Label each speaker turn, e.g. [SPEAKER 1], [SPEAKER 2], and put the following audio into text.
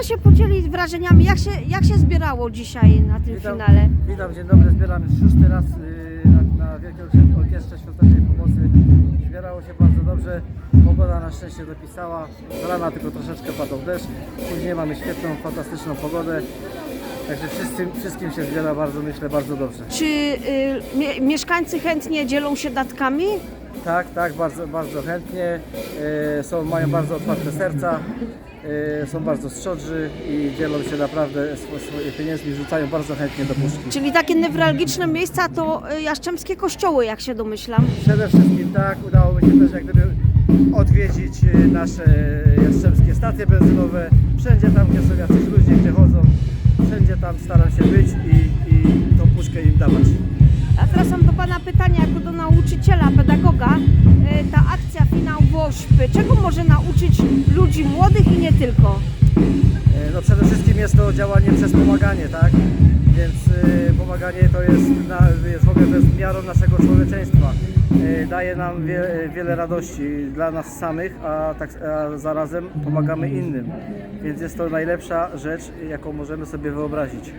[SPEAKER 1] pan się podzielić wrażeniami, jak się, jak się zbierało dzisiaj na tym
[SPEAKER 2] Witam,
[SPEAKER 1] finale?
[SPEAKER 2] witam, dzień dobry. Zbieramy szósty raz y, na, na Wielkiej Orkiestrze- Świątecznej Pomocy. Zbierało się bardzo dobrze. Pogoda na szczęście dopisała. Z rana tylko troszeczkę padał deszcz. Później mamy świetną, fantastyczną pogodę. Także wszyscy, wszystkim się zbiera bardzo, myślę, bardzo dobrze.
[SPEAKER 1] Czy y, mie- mieszkańcy chętnie dzielą się datkami?
[SPEAKER 2] Tak, tak, bardzo, bardzo chętnie. Y, są, mają bardzo otwarte serca. Y, Są bardzo szczodrzy i dzielą się naprawdę swo- swoje pieniędzmi, rzucają bardzo chętnie do puszki.
[SPEAKER 1] Czyli takie newralgiczne miejsca to y, jaszczemskie kościoły, jak się domyślam.
[SPEAKER 2] Przede wszystkim tak, udało mi się też jak gdyby odwiedzić e, nasze jastrzębskie stacje benzynowe. Wszędzie tam, gdzie są jacyś ludzie, gdzie chodzą, wszędzie tam staram się być i, i tą puszkę im dawać.
[SPEAKER 1] A teraz mam do Pana pytanie, jako do nauczyciela, pedagoga. Y, Wośpy, czego może nauczyć ludzi młodych i nie tylko?
[SPEAKER 2] E, No przede wszystkim jest to działanie przez pomaganie, tak? Więc e, pomaganie to jest, na, jest w ogóle miarą naszego człowieczeństwa. E, Daje nam wie, wiele radości dla nas samych, a, tak, a zarazem pomagamy innym. Więc jest to najlepsza rzecz, jaką możemy sobie wyobrazić.